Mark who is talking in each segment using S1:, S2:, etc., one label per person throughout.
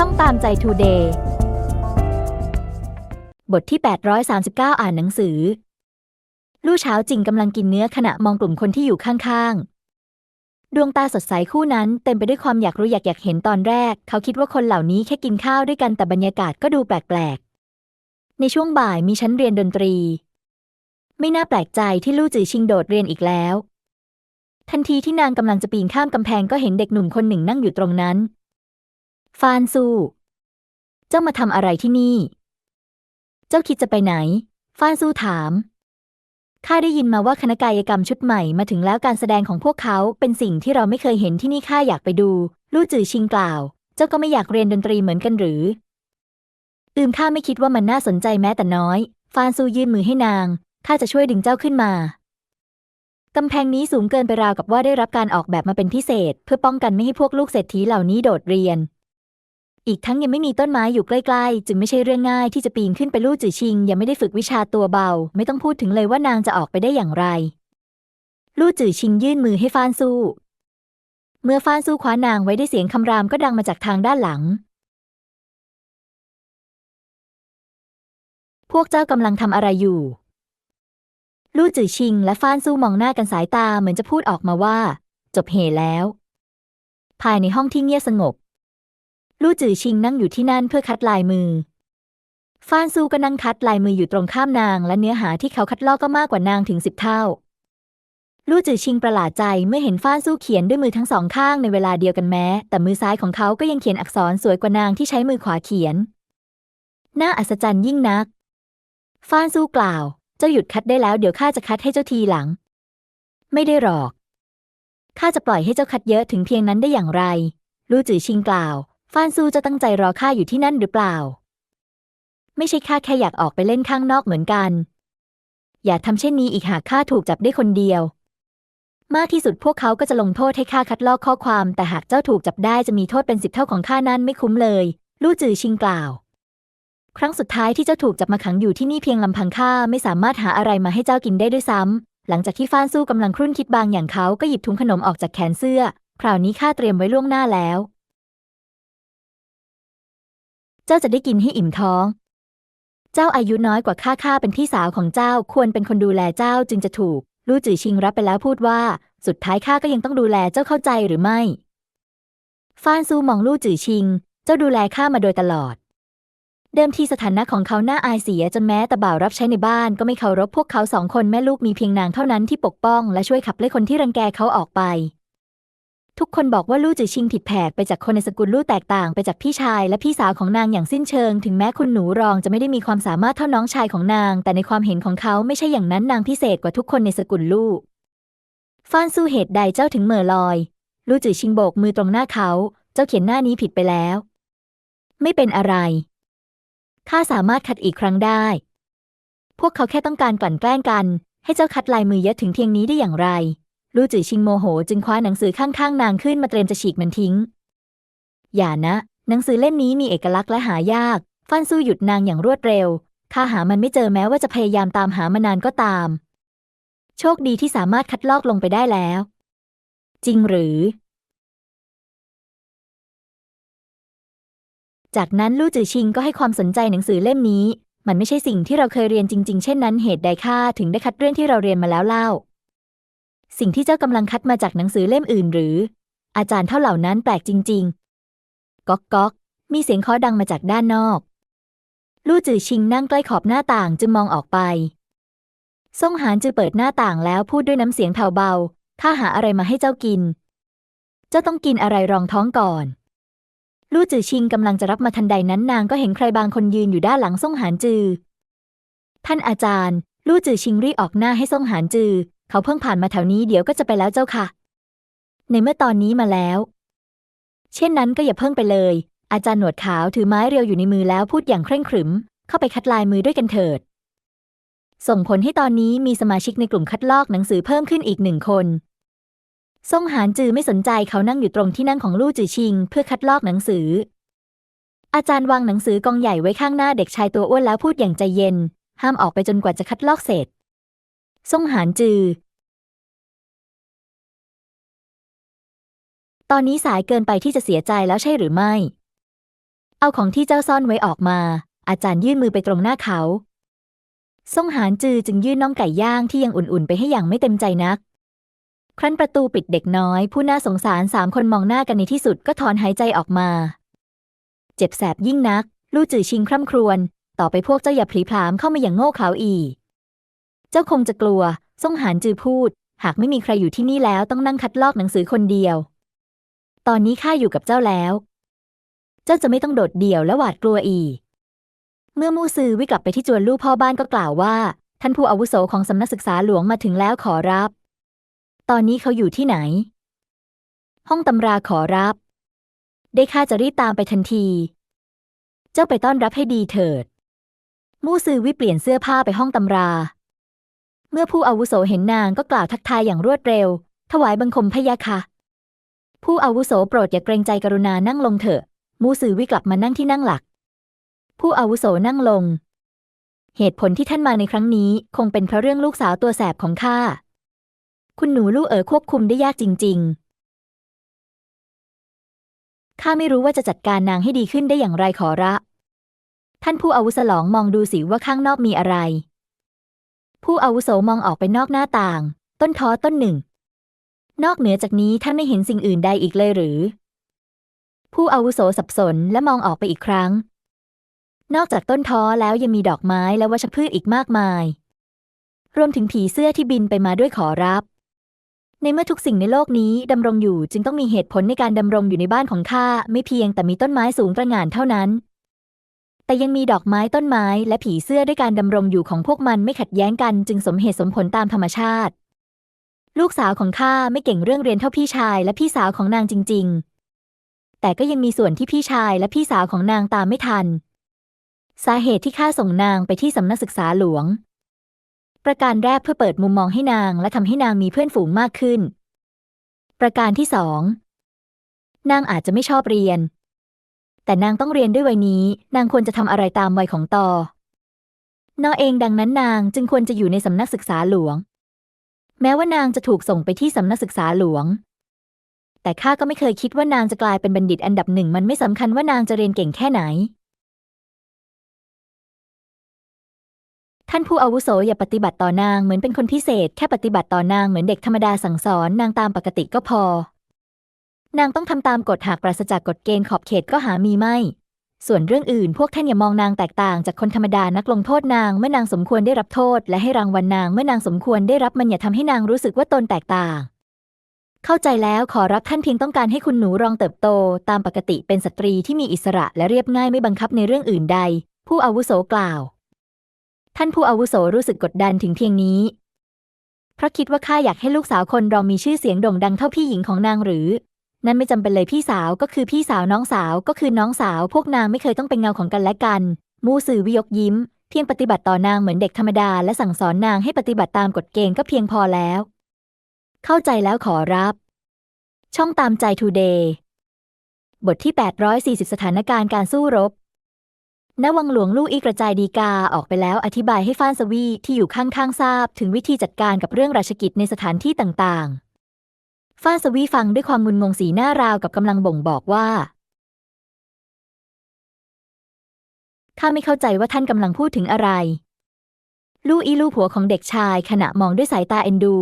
S1: ช่องตามใจทูเดย์บทที่ 839 อ่านหนังสือ ลู่เช้าจริงกำลังกินเนื้อขณะมองกลุ่มคนที่อยู่ข้างๆ ดวงตาสดใสคู่นั้นเต็มไปด้วยความอยากรู้อยากอยากเห็นตอนแรก เขาคิดว่าคนเหล่านี้แค่กินข้าวด้วยกันแต่บรรยากาศก็ดูแปลกๆ ในช่วงบ่ายมีชั้นเรียนดนตรี ไม่น่าแปลกใจที่ลู่จือชิงโดดเรียนอีกแล้ว ทันทีที่นางกำลังจะปีนข้ามกำแพงก็เห็นเด็กหนุ่มคนหนึ่งนั่งอยู่ตรงนั้น ฟานซู เจ้ามาทำอะไรที่นี่ เจ้าคิดจะไปไหน ฟานซูถาม ข้าได้ยินมาว่าคณะกายกรรมชุดใหม่มาถึงแล้วการแสดงของพวกเขาเป็นสิ่งที่เราไม่เคยเห็นที่นี่ข้าอยากไปดู ลู่จือชิงกล่าว เจ้าก็ไม่อยากเรียนดนตรีเหมือนกันหรือ อืมข้าไม่คิดว่ามันน่าสนใจแม้แต่น้อย ฟานซูยื่นมือให้นาง ข้าจะช่วยดึงเจ้าขึ้นมากำแพงนี้สูงเกินไปราวกับว่าได้รับการออกแบบมาเป็นพิเศษ เพื่อป้องกันไม่ให้พวกลูกเศรษฐีเหล่านี้โดดเรียน อีกทั้งยังไม่มีต้นไม้อยู่ใกล้ๆ จึงไม่ใช่เรื่องง่ายที่จะปีนขึ้นไปลู่จือชิง ยังไม่ได้ฝึกวิชาตัวเบา ไม่ต้องพูดถึงเลยว่านางจะออกไปได้อย่างไร ลู่จือชิงยื่นมือให้ฟานซูเมื่อฟานซูคว้านางไว้ได้เสียงคำรามก็ดังมาจากทางด้านหลัง พวกเจ้ากำลังทำอะไรอยู่ ลู่จือชิง และฟานซูมองหน้ากันสายตาเหมือนจะพูดออกมาว่า จบเหแล้ว ภายในห้องที่เงียบสงบ ลู่จือชิงนั่งอยู่ที่นั่นเพื่อคัดลายมือ ฟานซูก็นั่งคัดลายมืออยู่ตรงข้ามนาง และเนื้อหาที่เขาคัดลอกก็มากกว่านางถึงสิบเท่า ลู่จือชิงประหลาดใจเมื่อเห็นฟานซูเขียนด้วยมือทั้งสองข้างในเวลาเดียวกันแม้ แต่มือซ้ายของเขาก็ยังเขียนอักษรสวยกว่านางที่ใช้มือขวาเขียน น่าอัศจรรย์ยิ่งนัก ฟานซูกล่าว เจ้าหยุดคัดได้แล้วเดี๋ยวข้าจะคัดให้เจ้าทีหลัง ไม่ได้หรอกข้าจะปล่อยให้เจ้าคัดเยอะถึงเพียงนั้นได้อย่างไร ลู่จือชิงกล่าว ฟานซูจะตั้งใจรอข้าอยู่ที่นั่นหรือเปล่า ไม่ใช่ข้าแค่อยากออกไปเล่นข้างนอกเหมือนกัน อย่าทำเช่นนี้อีกหากข้าถูกจับได้คนเดียว มากที่สุดพวกเขาก็จะลงโทษให้ข้าคัดลอกข้อความ แต่หากเจ้าถูกจับได้จะมีโทษเป็นสิบเท่าของข้านั้นไม่คุ้มเลย ลู่จือชิงกล่าว ครั้งสุดท้ายที่เจ้าถูกจับมาขังอยู่ที่นี่เพียงลำพังข้าไม่สามารถหาอะไรมาให้เจ้ากินได้ด้วยซ้ำหลังจากที่ฟานสู้กำลังครุ่นคิดบางอย่างเขาก็หยิบถุงขนมออกจากแขนเสื้อ คราวนี้ข้าเตรียมไว้ล่วงหน้าแล้ว เจ้าจะได้กินให้อิ่มท้อง เจ้าอายุน้อยกว่าข้าข้าเป็นพี่สาวของเจ้าควรเป็นคนดูแลเจ้าจึงจะถูก ลู่จือชิงรับไปแล้วพูดว่า สุดท้ายข้าก็ยังต้องดูแลเจ้าเข้าใจหรือไม่ฟานซูมองลู่จือชิง เจ้าดูแลข้ามาโดยตลอด เดิมทีสถานะของเขาหน้าอายเสียจนแม้แต่บ่าวรับใช้ในบ้านก็ไม่เคารพพวกเขาสองคนแม่ลูกมีเพียงนางเท่านั้นที่ปกป้องและช่วยขับไล่คนที่รังแกเขาออกไป ทุกคนบอกว่าลู่จือชิงผิดแผกไปจากคนในสกุลลู่แตกต่างไปจากพี่ชายและพี่สาวของนางอย่างสิ้นเชิง ถึงแม้คุณหนูรองจะไม่ได้มีความสามารถเท่าน้องชายของนาง แต่ในความเห็นของเขาไม่ใช่อย่างนั้นนางพิเศษกว่าทุกคนในสกุลลู่ฟานสู้เหตุใดเจ้าถึงเหม่อลอย ลู่จือชิงโบกมือตรงหน้าเขา เจ้าเขียนหน้านี้ผิดไปแล้ว ไม่เป็นอะไร ข้าสามารถคัดอีกครั้งได้ พวกเขาแค่ต้องการกลั่นแกล้งกัน ให้เจ้าคัดลายมือเยอะถึงเพียงนี้ได้อย่างไร ลู่จือชิงโมโห จึงคว้าหนังสือข้างๆ นางขึ้นมาเตรียมจะฉีกมันทิ้ง อย่านะ หนังสือเล่มนี้มีเอกลักษณ์และหายาก ฟันสู้หยุดนางอย่างรวดเร็ว ข้าหามันไม่เจอแม้ว่าจะพยายามตามหามานานก็ตาม โชคดีที่สามารถคัดลอกลงไปได้แล้ว จริงหรือ จากนั้นลู่จือชิงก็ให้ความสนใจหนังสือเล่มนี้ มันไม่ใช่สิ่งที่เราเคยเรียนจริง ๆ เช่นนั้นเหตุใดข้าถึงได้คัดเรื่องที่เราเรียนมาแล้วเล่า สิ่งที่เจ้ากำลังคัดมาจากหนังสือเล่มอื่นหรือ อาจารย์เท่าเหล่านั้นแปลกจริง ๆ ก๊อกก๊อก มีเสียงเคาะดังมาจากด้านนอก ลู่จือชิงนั่งใกล้ขอบหน้าต่างจึงมองออกไปซ่งหานจือเปิดหน้าต่างแล้วพูดด้วยน้ำเสียงแผ่วเบา ถ้าหาอะไรมาให้เจ้ากิน เจ้าต้องกินอะไรรองท้องก่อน ลู่จือชิงกำลังจะรับมาทันใดนั้นนางก็เห็นใครบางคนยืนอยู่ด้านหลังซ่งหานจือ ท่านอาจารย์ ลู่จือชิงรีบออกหน้าให้ซ่งหานจือ เขาเพิ่งผ่านมาแถวนี้เดี๋ยวก็จะไปแล้วเจ้าค่ะ ในเมื่อตอนนี้มาแล้ว เช่นนั้นก็อย่าเพิ่งไปเลย อาจารย์หนวดขาวถือไม้เรียวอยู่ในมือแล้วพูดอย่างเคร่งขรึม เข้าไปคัดลายมือด้วยกันเถิด ส่งผลให้ตอนนี้มีสมาชิกในกลุ่มคัดลอกหนังสือเพิ่มขึ้นอีกหนึ่งคนซ่งหานจือไม่สนใจเขานั่งอยู่ตรงที่นั่งของลู่จือชิง เพื่อคัดลอกหนังสือ อาจารย์วางหนังสือกองใหญ่ไว้ข้างหน้าเด็กชายตัวอ้วนแล้วพูดอย่างใจเย็น ห้ามออกไปจนกว่าจะคัดลอกเสร็จ ซ่งหานจือ ตอนนี้สายเกินไปที่จะเสียใจแล้วใช่หรือไม่ เอาของที่เจ้าซ่อนไว้ออกมา อาจารย์ยื่นมือไปตรงหน้าเขา ซ่งหานจือจึงยื่นน่องไก่ย่างที่ยังอุ่นๆ ไปให้อย่างไม่เต็มใจนัก ครั้นประตูปิดเด็กน้อย ผู้น่าสงสารสามคนมองหน้ากันในที่สุดก็ถอนหายใจออกมา เจ็บแสบยิ่งนัก ลู่จือชิงคร่ำครวญต่อไปพวกเจ้าอย่าพลีพรามเข้ามาอย่างโง่เขลาอีก เจ้าคงจะกลัว ซ่งหานจือพูด หากไม่มีใครอยู่ที่นี่แล้วต้องนั่งคัดลอกหนังสือคนเดียว ตอนนี้ข้าอยู่กับเจ้าแล้ว เจ้าจะไม่ต้องโดดเดี่ยวและหวาดกลัวอีก เมื่อมู่ซือวิกลับไปที่จวนลู่พ่อบ้านก็กล่าวว่า ท่านผู้อาวุโสของสำนักศึกษาหลวงมาถึงแล้วขอรับ ตอนนี้เขาอยู่ที่ไหน ห้องตำราขอรับ ได้ข้าจะรีบตามไปทันที เจ้าไปต้อนรับให้ดีเถิดมู่ซือวิเปลี่ยนเสื้อผ้าไปห้องตำรา เมื่อผู้อาวุโสเห็นนางก็กล่าวทักทายอย่างรวดเร็ว ถวายบังคมพะยะค่ะ ผู้อาวุโสโปรดอย่าเกรงใจกรุณานั่งลงเถอะ มูซือวิกลับมานั่งที่นั่งหลัก ผู้อาวุโสนั่งลง เหตุผลที่ท่านมาในครั้งนี้คงเป็นเพราะเรื่องลูกสาวตัวแสบของข้า คุณหนูลูกเอ๋อควบคุมได้ยากจริง ๆ ข้าไม่รู้ว่าจะจัดการนางให้ดีขึ้นได้อย่างไรขอระท่านผู้อาวุโสลองมองดูสิว่าข้างนอกมีอะไร ผู้อาวุโสมองออกไปนอกหน้าต่าง ต้นท้อต้นหนึ่ง นอกเหนือจากนี้ท่านไม่เห็นสิ่งอื่นใดอีกเลยหรือ ผู้อาวุโสสับสนและมองออกไปอีกครั้ง นอกจากต้นท้อแล้วยังมีดอกไม้และวัชพืชอีกมากมาย รวมถึงผีเสื้อที่บินไปมาด้วยขอรับ ในเมื่อทุกสิ่งในโลกนี้ดำรงอยู่จึงต้องมีเหตุผลในการดำรงอยู่ในบ้านของข้าไม่เพียงแต่มีต้นไม้สูงตระหง่านเท่านั้น แต่ยังมีดอกไม้ต้นไม้และผีเสื้อด้วยการดำรงอยู่ของพวกมันไม่ขัดแย้งกันจึงสมเหตุสมผลตามธรรมชาติ ลูกสาวของข้าไม่เก่งเรื่องเรียนเท่าพี่ชายและพี่สาวของนางจริง ๆ แต่ก็ยังมีส่วนที่พี่ชายและพี่สาวของนางตามไม่ทัน สาเหตุที่ข้าส่งนางไปที่สำนักศึกษาหลวง ประการแรกเพื่อเปิดมุมมองให้นางและทำให้นางมีเพื่อนฝูงมากขึ้น ประการที่สองนางอาจจะไม่ชอบเรียน แต่นางต้องเรียนด้วยวัยนี้ นางควรจะทำอะไรตามวัยของตอนอเองดังนั้นนางจึงควรจะอยู่ในสำนักศึกษาหลวง แม้ว่านางจะถูกส่งไปที่สำนักศึกษาหลวง แต่ข้าก็ไม่เคยคิดว่านางจะกลายเป็นบัณฑิตอันดับหนึ่ง มันไม่สำคัญว่านางจะเรียนเก่งแค่ไหน ท่านผู้อาวุโสอย่าปฏิบัติต่อนางเหมือนเป็นคนพิเศษ แค่ปฏิบัติต่อนางเหมือนเด็กธรรมดาสั่งสอนนางตามปกติก็พอ นางต้องทำตามกฎหากปราศจากกฎเกณฑ์ขอบเขตก็หามีไม่ ส่วนเรื่องอื่นพวกท่านอย่ามองนางแตกต่างจากคนธรรมดานักลงโทษนางเมื่อนางสมควรได้รับโทษ และให้รางวัลนางเมื่อนางสมควรได้รับมันอย่าทำให้นางรู้สึกว่าตนแตกต่าง เข้าใจแล้วขอรับท่านเพียงต้องการให้คุณหนูรองเติบโต ตามปกติเป็นสตรีที่มีอิสระและเรียบง่ายไม่บังคับในเรื่องอื่นใด ผู้อาวุโสกล่าว ท่านผู้อาวุโสรู้สึกกดดันถึงเพียงนี้เพราะคิดว่าข้าอยากให้ลูกสาวคนรองมีชื่อเสียงโด่งดังเท่าพี่หญิงของนางหรือ นั่นไม่จำเป็นเลยพี่สาวก็คือพี่สาวน้องสาวก็คือน้องสาว พวกนางไม่เคยต้องเป็นเงาของกันและกัน มูสื่อวิยกยิ้ม เพียงปฏิบัติต่อนางเหมือนเด็กธรรมดาและสั่งสอนนางให้ปฏิบัติตามกฎเกณฑ์ก็เพียงพอแล้ว เข้าใจแล้วขอรับ ช่องตามใจทูเดย์บทที่ 840 สถานการณ์การสู้รบณวังหลวงลู่อีกระจายดีกาออกไปแล้วอธิบายให้ฟ้านสวีที่อยู่ข้างๆทราบ ถึงวิธีจัดการกับเรื่องราชกิจในสถานที่ต่างๆ ฟ้านสวีฟังด้วยความงุนงงสีหน้าราวกับกำลังบ่งบอกว่า ข้าไม่เข้าใจว่าท่านกำลังพูดถึงอะไร ลู่อีลู่ผัวของเด็กชายขณะมองด้วยสายตาเอ็นดู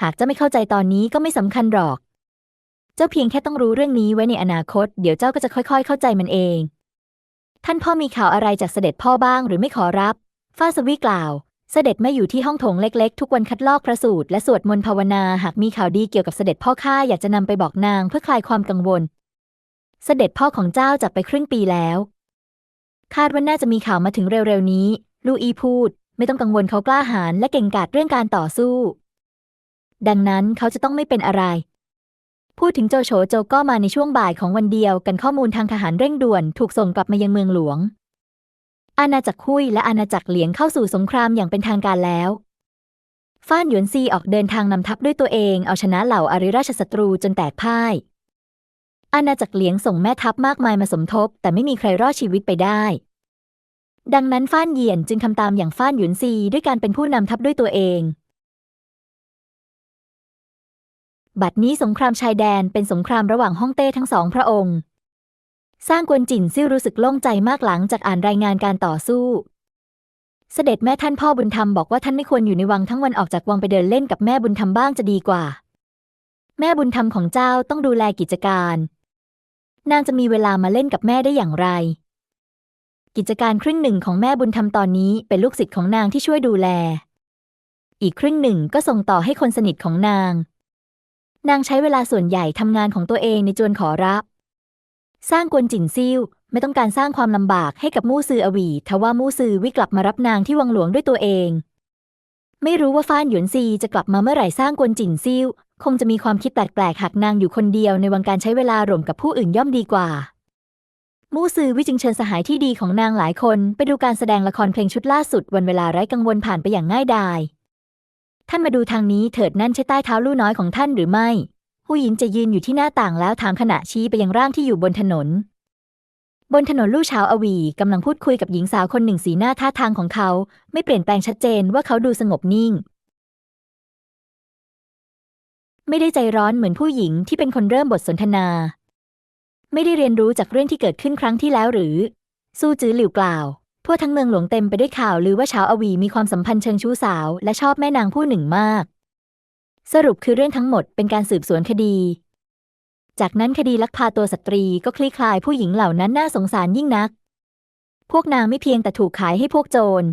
S1: หากเจะไม่เข้าใจตอนนี้ก็ไม่สำคัญหรอก เจ้าเพียงแค่ต้องรู้เรื่องนี้ไว้ในอนาคต เดี๋ยวเจ้าก็จะค่อย ๆ เข้าใจมันเอง ท่านพ่อมีข่าวอะไรจากเสด็จพ่อบ้างหรือไม่ขอรับ ฟ้าสวีกล่าว เสด็จแม่อยู่ที่ห้องโถงเล็กๆ ทุกวันคัดลอกพระสูตรและสวดมนต์ภาวนาหากมีข่าวดีเกี่ยวกับเสด็จพ่อข้าอยากจะนำไปบอกนางเพื่อคลายความกังวล เสด็จพ่อของเจ้าจากไปครึ่งปีแล้ว คาดว่าน่าจะมีข่าวมาถึงเร็วๆนี้ ลูอีพูด ไม่ต้องกังวลเขากล้าหาญและเก่งกาจเรื่องการต่อสู้ ดังนั้นเขาจะต้องไม่เป็นอะไร พูดถึงโจโฉโจก็มาในช่วงบ่ายของวันเดียวกันข้อมูลทางทหารเร่งด่วน ถูกส่งกลับมายังเมืองหลวง อาณาจักรคุยและอาณาจักรเหลียงเข้าสู่สงครามอย่างเป็นทางการแล้วฟ้านหยวนซีออกเดินทางนำทัพด้วยตัวเองเอาชนะเหล่าอาริราชศัตรูจนแตกพ่าย อาณาจักรเหลียงส่งแม่ทัพมากมายมาสมทบ แต่ไม่มีใครรอดชีวิตไปได้ ดังนั้นฟ้านเหยียนจึงทำตามอย่างฟ้านหยวนซีด้วยการเป็นผู้นำทัพด้วยตัวเอง บัดนี้สงครามชายแดนเป็นสงครามระหว่างฮ่องเต้ทั้งสองพระองค์ สร้างกวนจินซิ่วรู้สึกโล่งใจมากหลังจากอ่านรายงานการต่อสู้ เสด็จแม่ท่านพ่อบุญธรรมบอกว่าท่านไม่ควรอยู่ในวังทั้งวันออกจากวังไปเดินเล่นกับแม่บุญธรรมบ้างจะดีกว่า แม่บุญธรรมของเจ้าต้องดูแลกิจการ นางจะมีเวลามาเล่นกับแม่ได้อย่างไร กิจการครึ่งหนึ่งของแม่บุญธรรมตอนนี้เป็นลูกศิษย์ของนางที่ช่วยดูแล อีกครึ่งหนึ่งก็ส่งต่อให้คนสนิทของนาง นางใช้เวลาส่วนใหญ่ทำงานของตัวเองในจวนขอรับ สร้างกวนจินซิ่วไม่ต้องการสร้างความลำบากให้กับมู่ซืออวีทว่ามู่ซือวิกลับมารับนางที่วังหลวงด้วยตัวเอง ไม่รู้ว่าฟ้านหยวนซีจะกลับมาเมื่อไหร่สร้างกวนจินซิ่วคงจะมีความคิดแปลกๆหากนางอยู่คนเดียวในวังการใช้เวลาร่วมกับผู้อื่นย่อมดีกว่า มู่ซือวิจึงเชิญสหายที่ดีของนางหลายคนไปดูการแสดงละครเพลงชุดล่าสุดวันเวลาไร้กังวลผ่านไปอย่างง่ายดายท่านมาดูทางนี้เถิดนั่นใช่ใต้เท้าลู่น้อยของท่านหรือไม่ ผู้หญิงจะยืนอยู่ที่หน้าต่างแล้วถามขณะชี้ไปยังร่างที่อยู่บนถนน บนถนนลู่เช้าอวีกำลังพูดคุยกับหญิงสาวคนหนึ่งสีหน้าท่าทางของเขา ไม่เปลี่ยนแปลงชัดเจนว่าเขาดูสงบนิ่ง ไม่ได้ใจร้อนเหมือนผู้หญิงที่เป็นคนเริ่มบทสนทนา ไม่ได้เรียนรู้จากเรื่องที่เกิดขึ้นครั้งที่แล้วหรือสู้จื้อหลิวกล่าวทั่วทั้งเมืองหลวงเต็มไปด้วยข่าวลือว่าเช้าอวีมีความสัมพันธ์เชิงชู้สาว และชอบแม่นางผู้หนึ่งมาก สรุปคือเรื่องทั้งหมดเป็นการสืบสวนคดี จากนั้นคดีลักพาตัวสตรีก็คลี่คลายผู้หญิงเหล่านั้นน่าสงสารยิ่งนัก พวกนางไม่เพียงแต่ถูกขายให้พวกโจร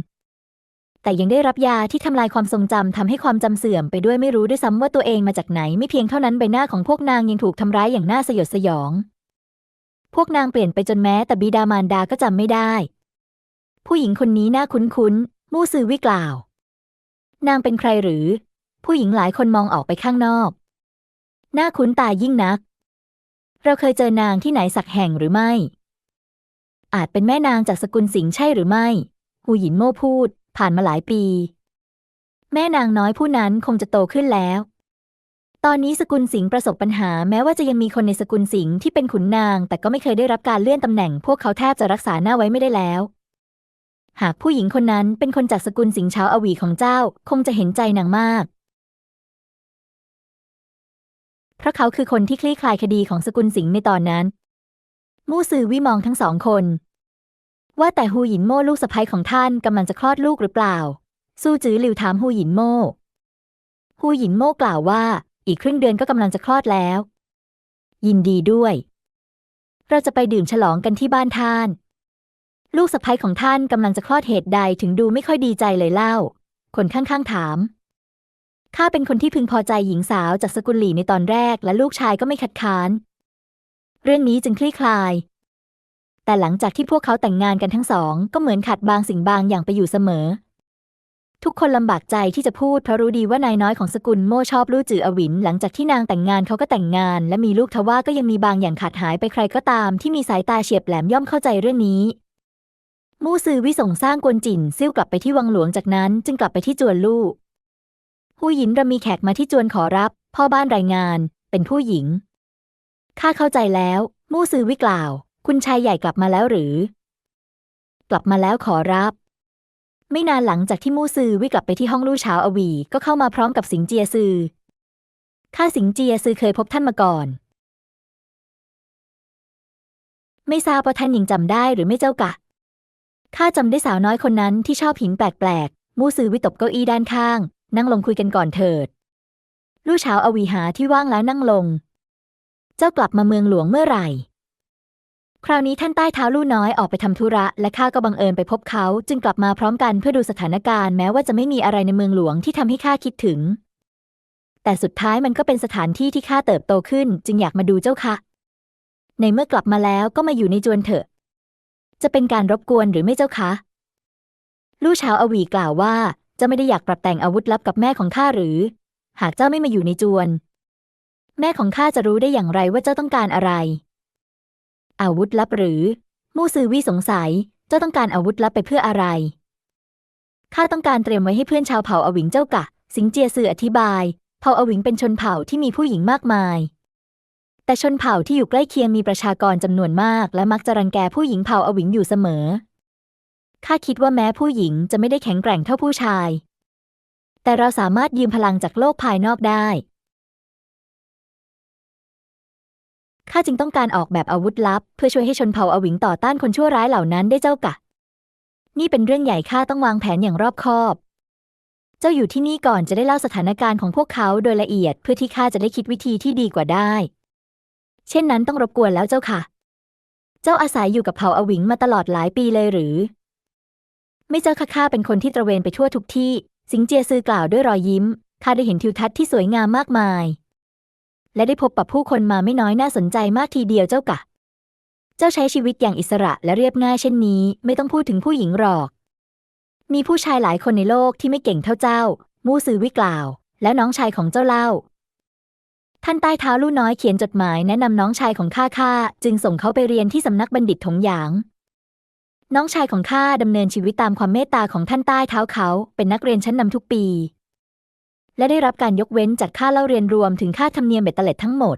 S1: แต่ยังได้รับยาที่ทำลายความทรงจำทำให้ความจำเสื่อมไปด้วยไม่รู้ด้วยซ้ำว่าตัวเองมาจากไหนไม่เพียงเท่านั้นใบหน้าของพวกนางยังถูกทำร้ายอย่างน่าสยดสยอง พวกนางเปลี่ยนไปจนแม้แต่บิดามารดาก็จำไม่ได้ ผู้หญิงคนนี้น่าคุ้นๆมู่ซือวิกล่าว นางเป็นใครหรือ ผู้หญิงหลายคนมองออกไปข้างนอก หน่าคุ้นตายิ่งนัก เราเคยเจอนางที่ไหนสักแห่งหรือไม่ อาจเป็นแม่นางจากสกุลสิงห์ใช่หรือไม่ หูหยินโม่พูด ผ่านมาหลายปี แม่นางน้อยผู้นั้นคงจะโตขึ้นแล้ว ตอนนี้สกุลสิงห์ประสบปัญหาแม้ว่าจะยังมีคนในสกุลสิงห์ที่เป็นขุนนาง แต่ก็ไม่เคยได้รับการเลื่อนตำแหน่ง พวกเขาแทบจะรักษาหน้าไว้ไม่ได้แล้วหากผู้หญิงคนนั้นเป็นคนจากสกุลสิงห์ชาวอวีของเจ้า คงจะเห็นใจนางมาก ราะเขาคือคนที่คลี่คลายคดีของสกุลสิงห์ในตอนนั้น มู่ซือวิมองทั้งสองคน ว่าแต่ฮูหยินโม่ลูกสะใภ้ของท่านกำลังจะคลอดลูกหรือเปล่าสู้จื้อหลิวถามฮูหยินโม่ฮูหยินโม่กล่าวว่า อีกครึ่งเดือนก็กำลังจะคลอดแล้ว ยินดีด้วย เราจะไปดื่มฉลองกันที่บ้านท่าน ลูกสะใภ้ของท่านกำลังจะคลอดเหตุใดถึงดูไม่ค่อยดีใจเลยเล่า คนข้างๆถาม ข้าเป็นคนที่พึงพอใจหญิงสาวจากสกุลหลี่ในตอนแรก และลูกชายก็ไม่คัดค้าน เรื่องนี้จึงคลี่คลาย แต่หลังจากที่พวกเขาแต่งงานกันทั้งสอง ก็เหมือนขาดบางสิ่งบางอย่างไปอยู่เสมอ ทุกคนลำบากใจที่จะพูดเพราะรู้ดีว่านายน้อยของสกุลโม่ชอบลู่จืออวิน หลังจากที่นางแต่งงานเขาก็แต่งงาน และมีลูกทว่าก็ยังมีบางอย่างขาดหายไปใครก็ตาม ที่มีสายตาเฉียบแหลมย่อมเข้าใจเรื่องนี้มู่ซือวิส่งสร้างกวนจินซิ่วกลับไปที่วังหลวงจากนั้น จึงกลับไปที่จวนลู่ หูหยินระมีแขกมาที่จวนขอรับ พ่อบ้านรายงาน เป็นผู้หญิง ข้าเข้าใจแล้ว มู่ซือวิกล่าว คุณชายใหญ่กลับมาแล้วหรือ กลับมาแล้วขอรับ ไม่นานหลังจากที่มู่ซือวิกลับไปที่ห้องลู่เช้าอวี ก็เข้ามาพร้อมกับสิงเจียซือข้าสิงเจียซือเคยพบท่านมาก่อน ไม่ทราบว่าท่านยังจำได้หรือไม่เจ้ากะ ข้าจำได้สาวน้อยคนนั้นที่ชอบหินแปลกๆ มู่ซือวิตบเก้าอี้ด้านข้าง นั่งลงคุยกันก่อนเถิด ลู่เช้าอวีหาที่ว่างแล้วนั่งลง เจ้ากลับมาเมืองหลวงเมื่อไหร่ คราวนี้ท่านใต้เท้าลู่น้อยออกไปทำธุระ และข้าก็บังเอิญไปพบเขา จึงกลับมาพร้อมกันเพื่อดูสถานการณ์แม้ว่าจะไม่มีอะไรในเมืองหลวงที่ทำให้ข้าคิดถึง แต่สุดท้ายมันก็เป็นสถานที่ที่ข้าเติบโตขึ้น จึงอยากมาดูเจ้าค่ะ ในเมื่อกลับมาแล้วก็มาอยู่ในจวนเถอะ จะเป็นการรบกวนหรือไม่เจ้าคะลู่เช้าอวีกล่าวว่า เจ้าไม่ได้อยากปรับแต่งอาวุธลับกับแม่ของข้าหรือ หากเจ้าไม่มาอยู่ในจวน แม่ของข้าจะรู้ได้อย่างไรว่าเจ้าต้องการอะไร อาวุธลับหรือ มู่ซือวี่สงสัย เจ้าต้องการอาวุธลับไปเพื่ออะไรข้าต้องการเตรียมไว้ให้เพื่อนชาวเผ่าอวิงเจ้ากะ สิงเจียซืออธิบาย เผ่าอวิงเป็นชนเผ่าที่มีผู้หญิงมากมาย แต่ชนเผ่าที่อยู่ใกล้เคียงมีประชากรจำนวนมาก และมักจะรังแกผู้หญิงเผ่าอวิงอยู่เสมอ ข้าคิดว่าแม้ผู้หญิงจะไม่ได้แข็งแกร่งเท่าผู้ชาย แต่เราสามารถยืมพลังจากโลกภายนอกได้ ข้าจึงต้องการออกแบบอาวุธลับ เพื่อช่วยให้ชนเผ่าอวิงต่อต้านคนชั่วร้ายเหล่านั้นได้เจ้ากะ นี่เป็นเรื่องใหญ่ข้าต้องวางแผนอย่างรอบคอบ เจ้าอยู่ที่นี่ก่อนจะได้เล่าสถานการณ์ของพวกเขาโดยละเอียด เพื่อที่ข้าจะได้คิดวิธีที่ดีกว่าได้ เช่นนั้นต้องรบกวนแล้วเจ้าค่ะ เจ้าอาศัยอยู่กับเผ่าอวิงมาตลอดหลายปีเลยหรือ ไม่เจ้าค่ะข้าเป็นคนที่ตระเวนไปทั่วทุกที่ สิงเจียซือกล่าวด้วยรอยยิ้มข้าได้เห็นทิวทัศน์ที่สวยงามมากมาย และได้พบปะผู้คนมาไม่น้อยน่าสนใจมากทีเดียวเจ้ากะ เจ้าใช้ชีวิตอย่างอิสระและเรียบง่ายเช่นนี้ ไม่ต้องพูดถึงผู้หญิงหรอก มีผู้ชายหลายคนในโลกที่ไม่เก่งเท่าเจ้า มู่ซือวิกล่าว และน้องชายของเจ้าเล่า ท่านใต้เท้าลู่น้อยเขียนจดหมายแนะนำน้องชายของข้าข้าจึงส่งเขาไปเรียนที่สำนักบัณฑิตถงหยาง น้องชายของข้าดำเนินชีวิตตามความเมตตาของท่านใต้เท้าเขาเป็นนักเรียนชั้นนำทุกปี และได้รับการยกเว้นจากค่าเล่าเรียนรวมถึงค่าธรรมเนียมเบ็ดเตล็ดทั้งหมด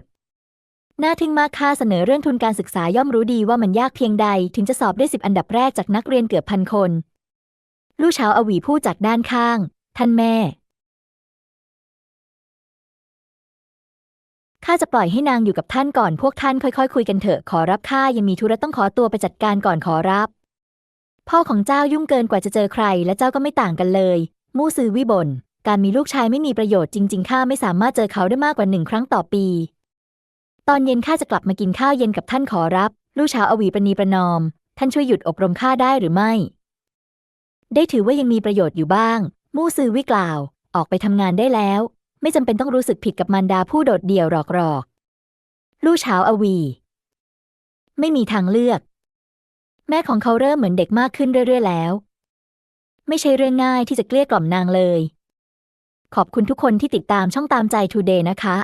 S1: น่าทึ่งมากค่าเสนอเรื่องทุนการศึกษาย่อมรู้ดีว่ามันยากเพียงใดถึงจะสอบได้สิบอันดับแรกจากนักเรียนเกือบพันคน ลู่เช้าอวีพูดจากด้านข้าง ท่านแม่ข้าจะปล่อยให้นางอยู่กับท่านก่อนพวกท่านค่อยๆคุยกันเถอะขอรับข้ายังมีธุระต้องขอตัวไปจัดการก่อนขอรับ พ่อของเจ้ายุ่งเกินกว่าจะเจอใคร และเจ้าก็ไม่ต่างกันเลย มู่ซือวิบน การมีลูกชายไม่มีประโยชน์จริง ๆ ข้าไม่สามารถเจอเขาได้มากกว่าหนึ่งครั้งต่อปี ตอนเย็นข้าจะกลับมากินข้าวเย็นกับท่านขอรับ ลูกเช้าอวีประนีประนอม ท่านช่วยหยุดอบรมข้าได้หรือไม่ ได้ถือว่ายังมีประโยชน์อยู่บ้าง มู่ซือวิกล่าว ออกไปทำงานได้แล้ว ไม่จำเป็นต้องรู้สึกผิดกับมารดาผู้โดดเดี่ยวหรอกหรอก ลู่เช้าอวี ไม่มีทางเลือก แม่ของเขาเริ่มเหมือนเด็กมากขึ้นเรื่อยๆแล้ว ไม่ใช่เรื่องง่ายที่จะเกลี้ยกล่อมนางเลย ขอบคุณทุกคนที่ติดตามช่องตามใจ Today นะคะ